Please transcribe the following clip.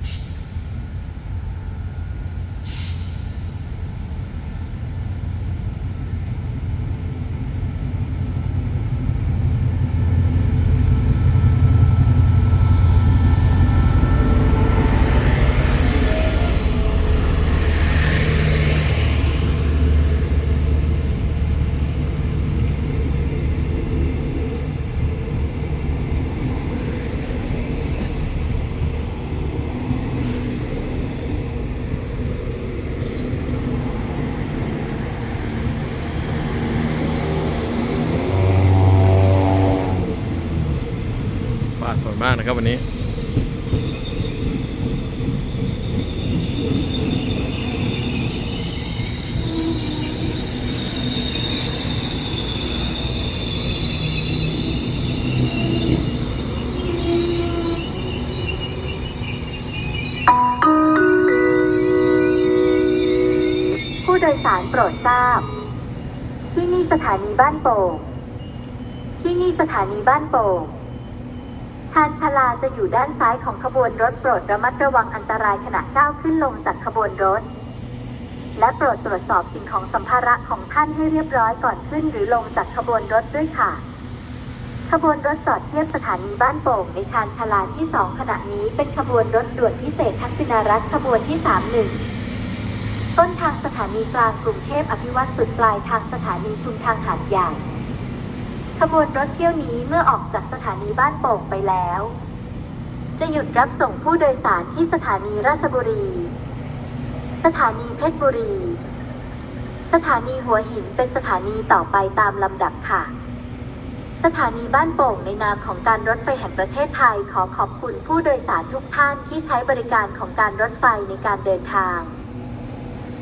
Thanks. ปาส่วนมากนะครับวันนี้ ผู้โดยสารโปรดทราบ ที่นี่สถานีบ้านโป่งที่นี่สถานีบ้านโป่ง ชานชาลาจะอยู่ด้านซ้ายของขบวนรถโปรดระมัดระวังอันตรายขณะก้าวขึ้นลงจากขบวนรถ และโปรดตรวจสอบสิ่งของสัมภาระของท่านให้เรียบร้อยก่อนขึ้นหรือลงจากขบวนรถด้วยค่ะ ขบวนรถจอดเทียบสถานีบ้านโป่งในชานชาลาที่ 2 ขณะนี้เป็นขบวนรถด่วนพิเศษทักษิณารัฐขบวนที่ 31 ต้นทางสถานีกลางกรุงเทพอภิวัตสุดปลายทางสถานีชุมทางหาดใหญ่ ขบวนรถเที่ยวนี้เมื่อออกจากสถานีบ้านโป่งไปแล้ว จะหยุดรับส่งผู้โดยสารที่สถานีราชบุรี สถานีเพชรบุรี สถานีหัวหินเป็นสถานีต่อไปตามลำดับค่ะ สถานีบ้านโป่งในนามของการรถไฟแห่งประเทศไทยขอขอบคุณผู้โดยสารทุกท่านที่ใช้บริการของการรถไฟในการเดินทาง